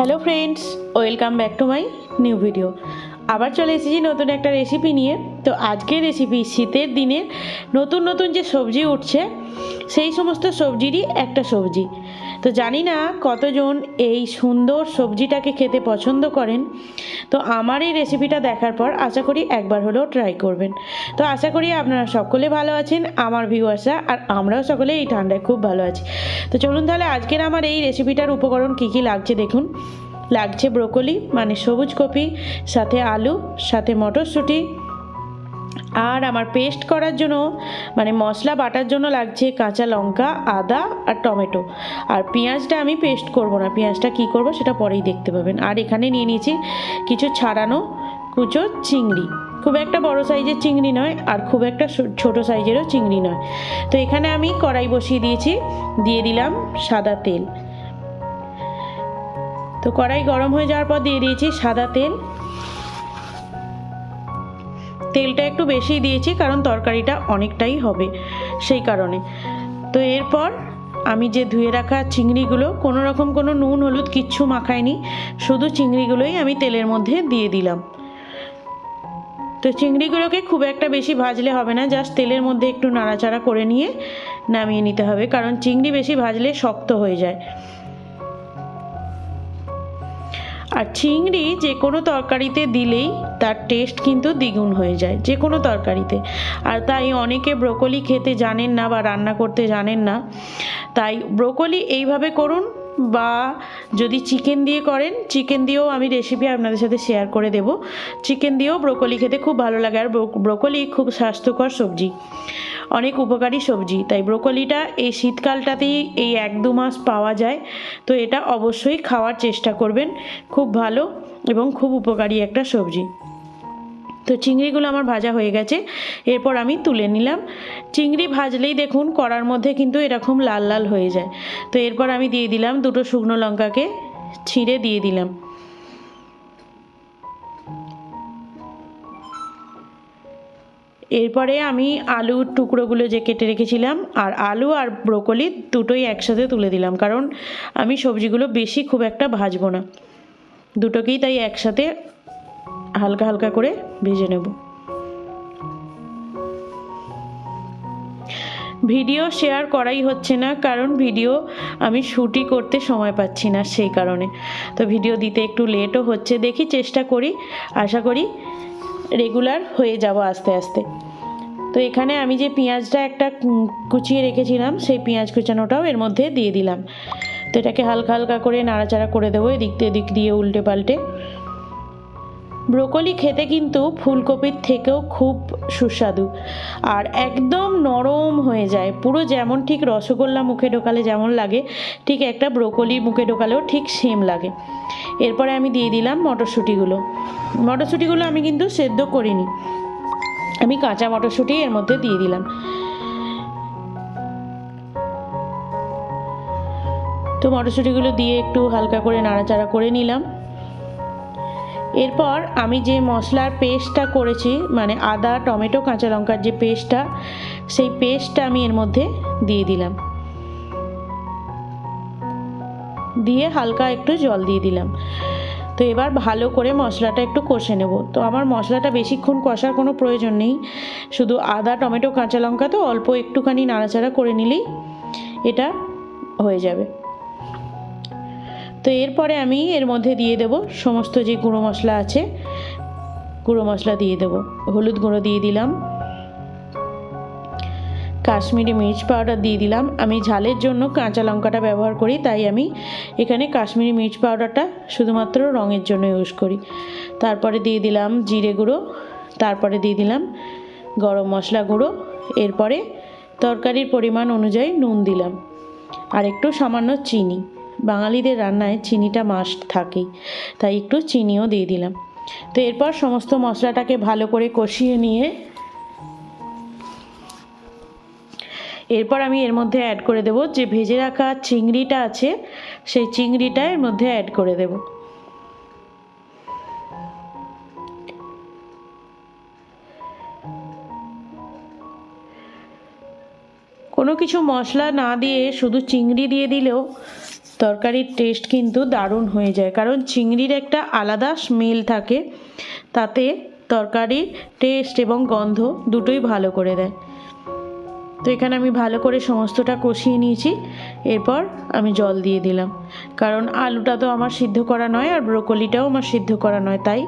Hello friends, welcome back to my new video. আবার চলে এসেছি নতুন একটা রেসিপি নিয়ে। তো আজকের রেসিপি শীতের দিনে নতুন নতুন যে সবজি উঠছে, সেই সমস্ত সবজিরই একটা সবজি। তো জানি না কতজন এই সুন্দর সবজিটাকে খেতে পছন্দ করেন। তো আমার এই রেসিপিটা দেখার পর আশা করি একবার হলেও ট্রাই করবেন। তো আশা করি আপনারা সকলে ভালো আছেন, আমার ভিউয়ার্সরা আর আমরাও সকলে এই ঠান্ডায় খুব ভালো আছি। তো চলুন তাহলে আজকের আমার এই রেসিপিটার উপকরণ কী কী লাগছে দেখুন। লাগছে ব্রোকলি মানে সবুজ কপি, সাথে আলু, সাথে মটরশুঁটি আর আমার পেস্ট করার জন্য মানে মশলা বাটার জন্য লাগছে কাঁচা লঙ্কা, আদা আর টমেটো। আর পেঁয়াজটা আমি পেস্ট করব না। পেঁয়াজটা কি করব সেটা পরেই দেখতে পাবেন। আর এখানে নিয়ে নিয়েছি কিছু ছাড়ানো কুচো চিংড়ি। খুব একটা বড় সাইজের চিংড়ি নয় আর খুব একটা ছোট সাইজেরও চিংড়ি নয়। তো এখানে আমি কড়াই বসিয়ে দিয়েছি। দিয়ে দিলাম সাদা তেল। তো কড়াই গরম হয়ে যাওয়ার পর দিয়ে দিয়েছি সাদা তেল। তেলটা একটু বেশি দিয়েছি, কারণ তরকারিটা অনেকটাই হবে সেই কারণে। তো এরপর আমি যে ধুয়ে রাখা চিংড়িগুলো, কোনো রকম কোনো নুন, হলুদ কিচ্ছু মাখাইনি, শুধু চিংড়িগুলোই আমি তেলের মধ্যে দিয়ে দিলাম। তো চিংড়িগুলোকে খুব একটা বেশি ভাজলে হবে না, জাস্ট তেলের মধ্যে একটু নাড়াচাড়া করে নিয়ে নামিয়ে নিতে হবে, কারণ চিংড়ি বেশি ভাজলে শক্ত হয়ে যায়। আর চিংড়ি যে কোনো তরকারিতে দিলেই তার টেস্ট কিন্তু দ্বিগুণ হয়ে যায়, যে কোনো তরকারিতে। আর তাই অনেকে ব্রোকলি খেতে জানেন না বা রান্না করতে জানেন না। তাই ব্রোকলি এইভাবে করুন বা যদি চিকেন দিয়ে করেন, চিকেন দিয়েও আমি রেসিপি আপনাদের সাথে শেয়ার করে দেব। চিকেন দিয়েও ব্রোকলি খেতে খুব ভালো লাগে আর ব্রো- ব্রোকলি খুব স্বাস্থ্যকর সবজি। অনেক উপকারী সবজি। তাই ব্রোকলিটা এই শীতকালটাতেই এই এক দু মাস পাওয়া যায়। তো এটা অবশ্যই খাওয়ার চেষ্টা করবেন। খুব ভালো এবং খুব উপকারী একটা সবজি। তো চিংড়িগুলো আমার ভাজা হয়ে গেছে। এরপর আমি তুলে নিলাম। চিংড়ি ভাজলেই দেখুন কড়ার মধ্যে কিন্তু এরকম লাল লাল হয়ে যায়। তো এরপর আমি দিয়ে দিলাম দুটো শুকনো লঙ্কাকে ছিঁড়ে দিয়ে দিলাম। এরপরে আমি আলুর টুকরোগুলো যে কেটে রেখেছিলাম আর আলু আর ব্রোকলি দুটোই একসাথে তুলে দিলাম, কারণ আমি সবজিগুলো বেশি খুব একটা ভাজবো না। দুটোকেই তাই একসাথে হালকা হালকা করে ভেজে নেব। ভিডিও শেয়ার করাই হচ্ছে না, কারণ ভিডিও আমি শ্যুটই করতে সময় পাচ্ছি না সেই কারণে। তো ভিডিও দিতে একটু লেটও হচ্ছে, দেখি চেষ্টা করি, আশা করি রেগুলার হয়ে যাব আস্তে আস্তে। তো এখানে আমি যে পেঁয়াজটা একটা কুচিয়ে রেখেছিলাম, সেই পেঁয়াজ কুচানোটাও এর মধ্যে দিয়ে দিলাম। তো এটাকে হালকা হালকা করে নাড়াচাড়া করে দেবো, এদিক দিয়ে এদিক দিয়ে উল্টে পাল্টে। ব্রোকলি খেতে কিন্তু ফুলকপির থেকেও খুব সুস্বাদু। আর একদম নরম হয়ে যায়। পুরো যেমন ঠিক রসগোল্লা মুখে ঢোকালে যেমন লাগে, ঠিক একটা ব্রোকলি মুখে ঢোকালেও ঠিক সেম লাগে। এরপরে আমি দিয়ে দিলাম মটরশুঁটিগুলো। মটরশুঁটিগুলো আমি কিন্তু সেদ্ধ করিনি। আমি কাঁচা মটরশুঁটি এর মধ্যে দিয়ে দিলাম। তো মটরশুঁটিগুলো দিয়ে একটু হালকা করে নাড়াচাড়া করে নিলাম। এরপর আমি যে মশলার পেস্টটা করেছি মানে আদা, টমেটো, কাঁচা লঙ্কার যে পেস্টটা, সেই পেস্টটা আমি এর মধ্যে দিয়ে দিলাম। দিয়ে হালকা একটু জল দিয়ে দিলাম। তো এবার ভালো করে মশলাটা একটু কষে নেব। তো আমার মশলাটা বেশিক্ষণ কষার কোনো প্রয়োজন নেই। শুধু আদা, টমেটো, কাঁচা লঙ্কা তো অল্প একটুখানি নাড়াচাড়া করে নিলেই এটা হয়ে যাবে। তো এরপরে আমি এর মধ্যে দিয়ে দেব সমস্ত যে গুঁড়ো মশলা আছে, গুঁড়ো মশলা দিয়ে দেব। হলুদ গুঁড়ো দিয়ে দিলাম। কাশ্মীরি মির্চ পাউডার দিয়ে দিলাম। আমি ঝালের জন্য কাঁচা লঙ্কাটা ব্যবহার করি, তাই আমি এখানে কাশ্মীরি মির্চ পাউডারটা শুধুমাত্র রঙের জন্য ইউজ করি। তারপরে দিয়ে দিলাম জিরে গুঁড়ো, তারপরে দিয়ে দিলাম গরম মশলা গুঁড়ো, এরপরে তরকারির পরিমাণ অনুযায়ী নুন দিলাম। আর একটু সামান্য চিনি। বাঙালিদের রান্নায় চিনিটা মাস্ট থাকেই তাই একটু চিনিও দিয়ে দিলাম। তো এরপর সমস্ত মশলাটাকে ভালো করে কষিয়ে নিয়ে এরপর আমি এর মধ্যে অ্যাড করে দেব যে ভেজে রাখা চিংড়িটা আছে, সেই চিংড়িটা এর মধ্যে অ্যাড করে দেব। কোনো কিছু মশলা না দিয়ে শুধু চিংড়ি দিয়ে দিলেও তরকারির টেস্ট কিন্তু দারুণ হয়ে যায়। কারণ চিংড়ির একটা আলাদা স্মেল থাকে। তাতে তরকারির টেস্ট এবং গন্ধ দুটোই ভালো করে দেয়। তো এখানে আমি ভালো করে সমস্তটা কষিয়ে নিয়েছি। এরপর আমি জল দিয়ে দিলাম। কারণ আলুটা তো আমার সিদ্ধ করা নয় আর ব্রোকলিটাও আমার সিদ্ধ করা নয়। তাই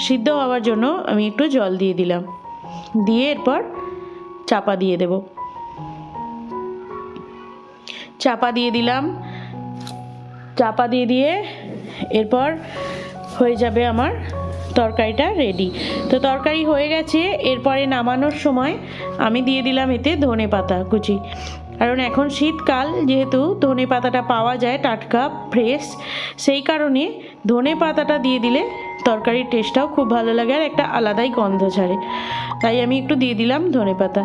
সিদ্ধ হওয়ার জন্য আমি একটু জল দিয়ে দিলাম। দিয়ে এরপর চাপা দিয়ে দেব। চাপা দিয়ে দিলাম। চাপা দিয়ে দিয়ে এরপর হয়ে যাবে আমার তরকারিটা রেডি তো তরকারি হয়ে গেছে, এরপরে নামানোর সময় আমি দিয়ে দিলাম এতে ধনে পাতা কুচি। কারণ এখন শীতকাল, যেহেতু ধনে পাতাটা পাওয়া যায়, টাটকা ফ্রেশ সেই কারণে ধনে পাতাটা দিয়ে দিলে তরকারির টেস্টটাও খুব ভালো লাগে আর একটা আলাদাই গন্ধ ছাড়ে। তাই আমি একটু দিয়ে দিলাম ধনে পাতা।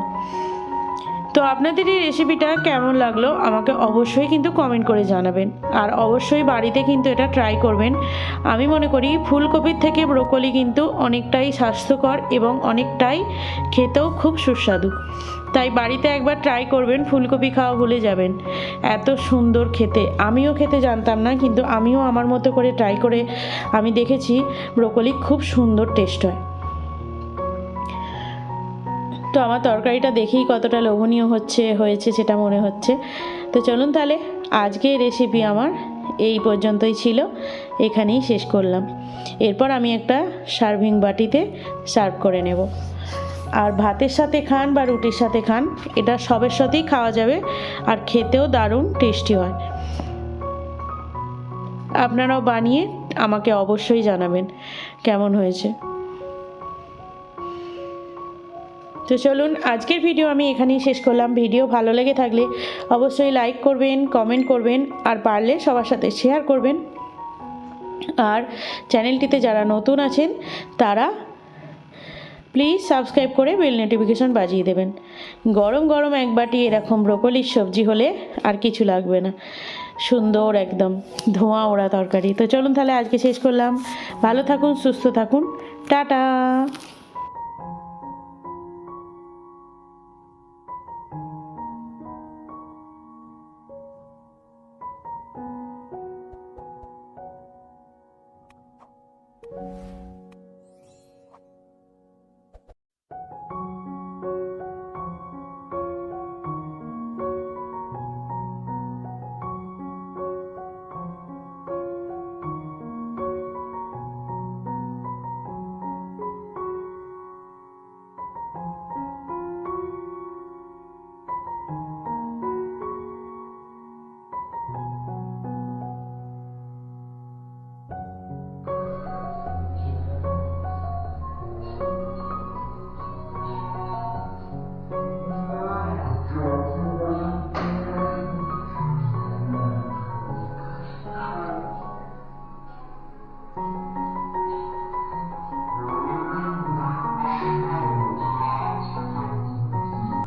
তো আপনাদের এই রেসিপিটা কেমন লাগল আমাকে অবশ্যই কিন্তু কমেন্ট করে জানাবেন। আর অবশ্যই বাড়িতে কিন্তু এটা ট্রাই করবেন। আমি মনে করি ফুলকপির থেকে ব্রোকলি কিন্তু অনেকটাই স্বাস্থ্যকর এবং অনেকটাই খেতেও খুব সুস্বাদু। তাই বাড়িতে একবার ট্রাই করবেন, ফুলকপি খাওয়া ভুলে যাবেন। এত সুন্দর খেতে। আমিও খেতে জানতাম না, কিন্তু আমিও আমার মতো করে ট্রাই করে আমি দেখেছি ব্রোকলি খুব সুন্দর টেস্ট হয়। তো আমার তরকারিটা দেখেই কতটা লোভনীয় হচ্ছে, হয়েছে সেটা মনে হচ্ছে। তো চলুন তাহলে আজকে রেসিপি আমার এই পর্যন্তই ছিল। এখানেই শেষ করলাম। এরপর আমি একটা সার্ভিং বাটিতে সার্ভ করে নেব। আর ভাতের সাথে খান বা রুটির সাথে খান, এটা সবের সাথেই খাওয়া যাবে আর খেতেও দারুণ টেস্টি হয়। আপনারাও বানিয়ে আমাকে অবশ্যই জানাবেন কেমন হয়েছে। তো চলুন, আজকের ভিডিও আমি এখানেই শেষ করলাম। ভিডিও ভালো লেগে থাকলে অবশ্যই লাইক করবেন কমেন্ট করবেন, আর পারলে সবার সাথে শেয়ার করবেন। আর চ্যানেলটিতে যারা নতুন আছেন, তারা প্লিজ সাবস্ক্রাইব করে বেল নোটিফিকেশন বাজিয়ে দেবেন। গরম গরম এক বাটি এরকম ব্রোকলির সবজি হলে আর কিছু লাগবে না। সুন্দর একদম ধোঁয়া ওড়া তরকারি। তো চলুন তাহলে আজকে শেষ করলাম। ভালো থাকুন, সুস্থ থাকুন। টাটা!